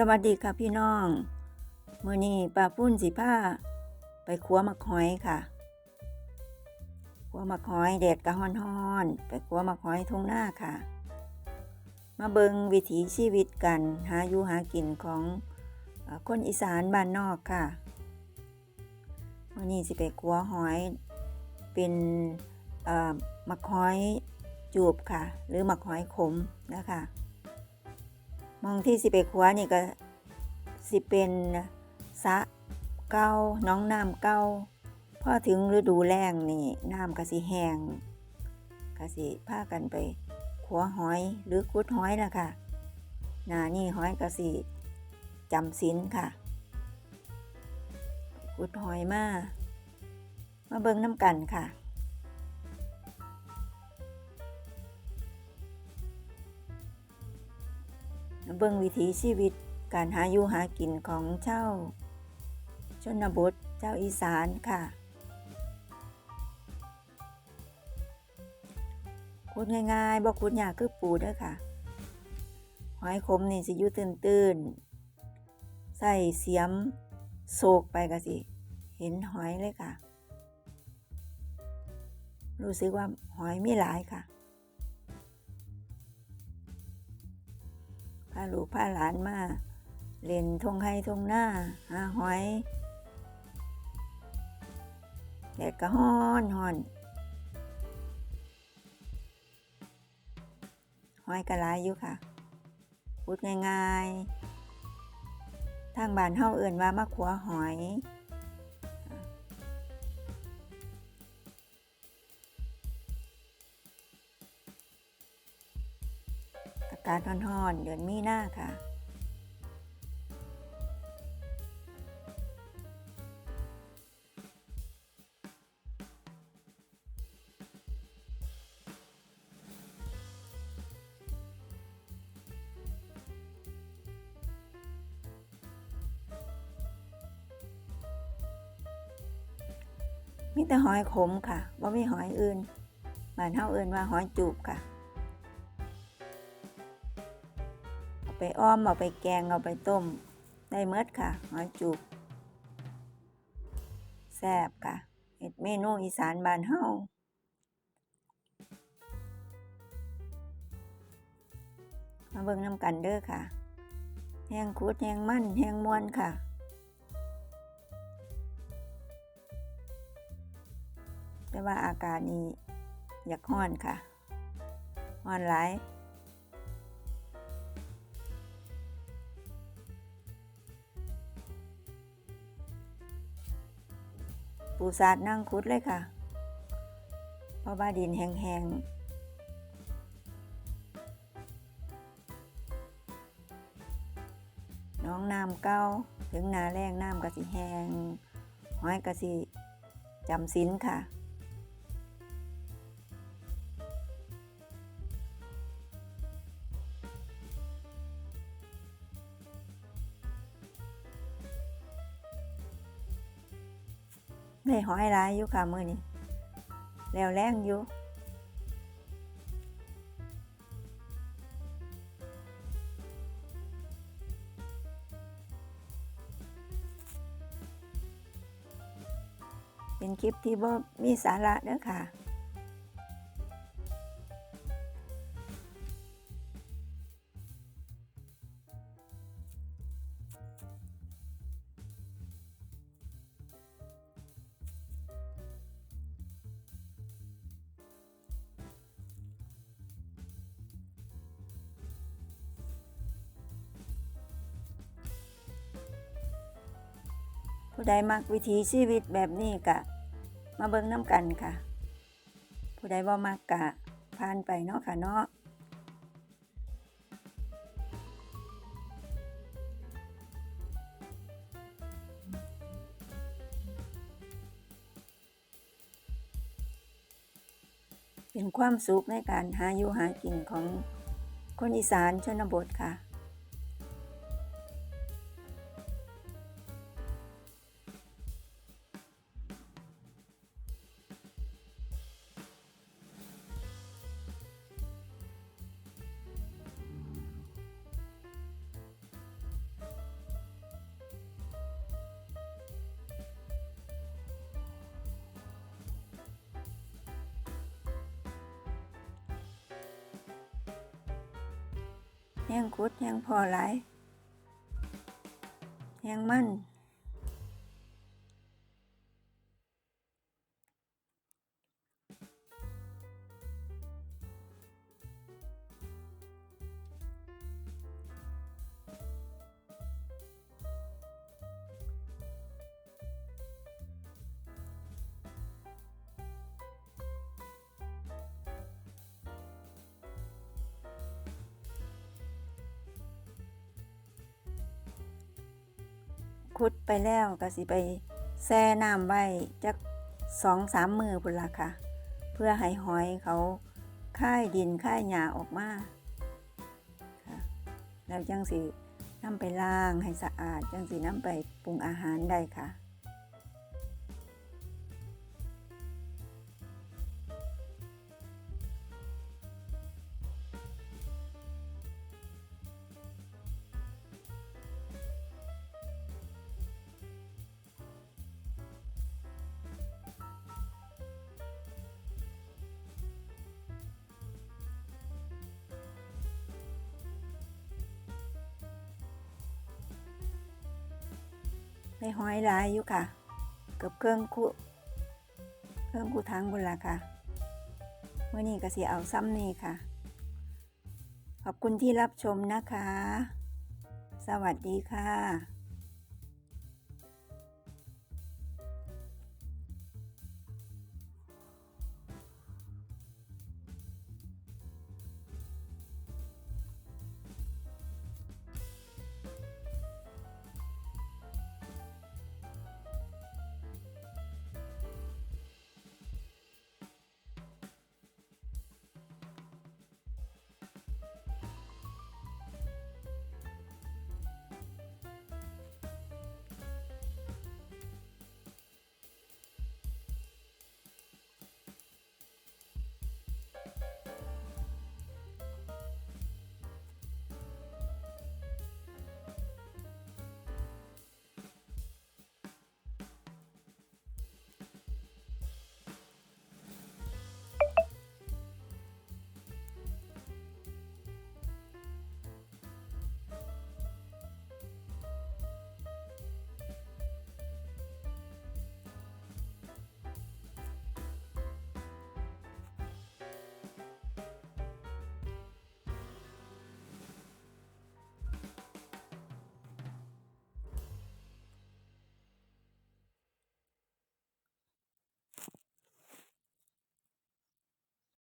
สวัสดีค่ะพี่น้องมื้อนี้ป้าปุ้นสิพาไปขัวมักหอยค่ะขัวมักหอยแดดกะฮ้อนๆไปขัวมักหอยทุ่งหน้าค่ะ มาเบิงวิถีชีวิตกันหาอยู่หากินของคนอีสานบ้านนอกค่ะมื้อนี้สิไปขัวหอยเป็นมักหอยจูบค่ะ หรือมักหอยขมนะคะ มองที่สิไปคว้านี่ก็สิเป็นสะเก้าน้องน้ำเก้าพอถึงฤดูแล้งนี่น้ำก็สิแห้งก็สิพากันไปขัวหอยหรือคุดหอยล่ะค่ะนานี่หอยก็สิจำศีลค่ะคุดหอยมามาเบิ่งน้ำกันค่ะ เบิ่งวิถีชีวิตการหาอยู่หากินของเจ้า ชนบทเจ้าอีสานค่ะ คุดง่ายๆบ่คุดยากคือปูด้อค่ะ หอยขมนี่สิอยู่ตื้นๆ ใส่เสียมโศกไปก็สิ เห็นหอยเลยค่ะ รู้สึกว่าหอยมีหลายค่ะาลูกพาหลานมาเล่นทงไห้ทงหน้าหาหอยแดดก็ฮ้อนฮ้อนหอยกระลายอยู่ค่ะพูดง่ายๆ ทางบ้านเฮาเอื่นว่ามะขัวหอย อากาศร้อนๆเดือนมีหน้าค่ะมีแต่หอยขมค่ะว่ามีหอยอื่นบ้านเฮาเอื่นว่าหอยจูบค่ะ ไปอ้อมเอาไปแกงเอาไปต้ม ได้เมดค่ะหอยจูบแซ่บค่ะเฮ็ดเมนูอีสานบ้านเฮามาเบิ่งน้ำกันเด้อค่ะ แห้งคุดแห้งมั่นแห้งมวนค่ะแต่ว่าอากาศนี้อยากห้อนค่ะห้อนหลาย ปูสาดนั่งคุดเลยค่ะ เพราะว่าดินแห้งๆน้องน้ำเก้าถึงนาแรงน้ำกะสิแห้งหอยกะสิจำสินค่ะ ได้หอยร้ายอยู่ค่ะมือนี้แล้วแรงอยู่เป็นคลิปที่บ่มีสาระเด้อค่ะ ผู้ใดมักวิถีชีวิตแบบนี้กะ มาเบิ่งน้ำกันค่ะ ผู้ใดบ่มักกะผ่านไปเนาะค่ะเนาะเป็นความสุขในการหาอยู่หากินของคนอีสานชนบทค่ะ แห้งคุดแห้งพอหลายแห้งมั่น คุดไปแล้วก็สิไปแช่น้ำไว้จักสองสามมือพุ่นละค่ะ เพื่อให้หอยเขาค่ายดินค่ายหญ้าออกมาค่ะแล้วจังสินำไปล้างให้สะอาด จังสินำไปปรุงอาหารได้ค่ะ ได้ห้อยหลายอยู่ค่ะกับเครื่องคุเครื่องคุทั้งบนละค่ะเมื่อนี้ก็สิเอาซ้ำนี่ค่ะ ขอบคุณที่รับชมนะคะ สวัสดีค่ะ